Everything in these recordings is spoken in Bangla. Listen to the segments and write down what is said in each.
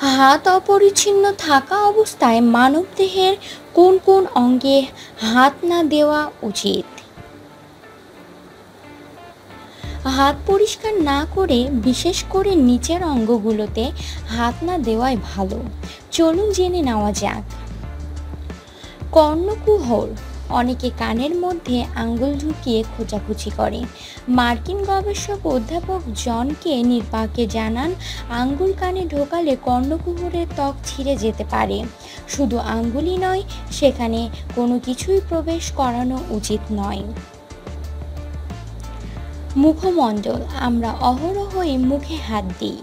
হাত অপরিচ্ছিন্ন থাকা অবস্থায় মানবদেহের কোন কোন অঙ্গে হাত না দেওয়া উচিত? হাত পরিষ্কার না করে, বিশেষ করে নিচের অঙ্গগুলোতে হাত না দেওয়াই ভালো। চলুন জেনে নেওয়া যাক। কর্ণকুহর অনেকে কানের মধ্যে আঙ্গুল ঢুকিয়ে খোঁচাখুচি করে মার্কিন গবেষক অধ্যাপক জন কে নির্বাহকে জানান আঙ্গুল কানে ঢোকালে কর্ণকুহরের ত্বক ছিঁড়ে যেতে পারে। শুধু আঙ্গুলই নয়, সেখানে কোনো কিছুই প্রবেশ করানো উচিত নয়। মুখমণ্ডল, আমরা অহরহই মুখে হাত দিই।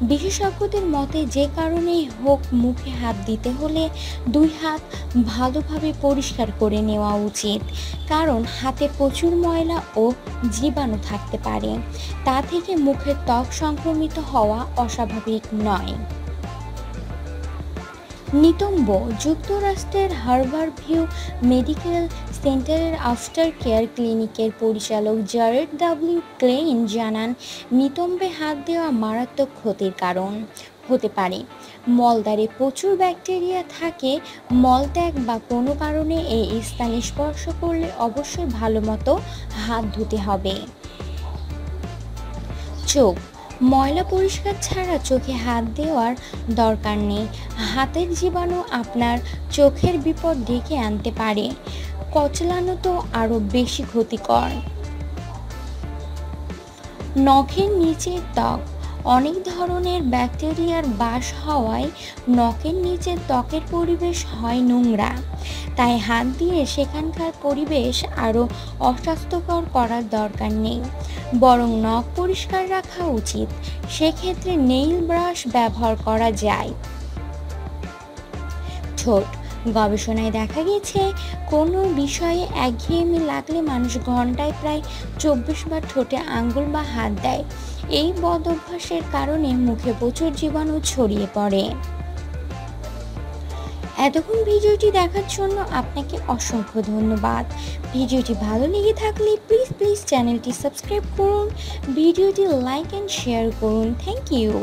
বিশেষজ্ঞদের মতে যে কারণেই হোক মুখে হাত দিতে হলে দুই হাত ভালোভাবে পরিষ্কার করে নেওয়া উচিত। কারণ হাতে প্রচুর ময়লা ও জীবাণু থাকতে পারে। তা থেকে মুখের ত্বক সংক্রমিত হওয়া অস্বাভাবিক নয়। নিতম্ব যুক্তরাষ্ট্রের হার্ভার ভিউ মেডিকেল সেন্টারের আফটার কেয়ার ক্লিনিকের পরিচালক জারেড ডাব্লিউ ক্লেইন জানান, নিতম্বে হাত দেওয়া মারাত্মক ক্ষতির কারণ হতে পারে। মলদ্বারে প্রচুর ব্যাকটেরিয়া থাকে, মলত্যাগ বা কোনো কারণে এই স্থানে স্পর্শ করলে অবশ্যই ভালো মতো হাত ধুতে হবে। চোখ ময়লা পরিষ্কার ছাড়া চোখে হাত দেওয়ার দরকার নেই। হাতের জীবাণু আপনার চোখের বিপদ ডেকে আনতে পারে। কচলানো তো আরও বেশি ক্ষতিকর। নখের নিচের ত্বক অনেক ধরনের ব্যাকটেরিয়ার বাস হওয়ায় নখের নিচে ত্বকের পরিবেশ হয় নোংরা। তাই হাত দিয়ে সেখানকার পরিবেশ আরও অস্বাস্থ্যকর করার দরকার নেই। বরং নখ পরিষ্কার রাখা উচিত। সেক্ষেত্রে নেইল ব্রাশ ব্যবহার করা যায়। ঠোঁট গবেষণায় দেখা গেছে কোনো বিষয়ে একঘেয়েমি লাগলে মানুষ ঘন্টায় প্রায় চব্বিশ বার ঠোঁটে আঙ্গুল বা হাত দেয়। এই বদ অভ্যাসের কারণে মুখে প্রচুর জীবাণু ছড়িয়ে পড়ে। এতক্ষণ ভিডিওটি দেখার জন্য আপনাকে অসংখ্য ধন্যবাদ। ভিডিওটি ভালো লেগে থাকলে প্লিজ প্লিজ চ্যানেলটি সাবস্ক্রাইব করুন, ভিডিওটি লাইক অ্যান্ড শেয়ার করুন। Thank you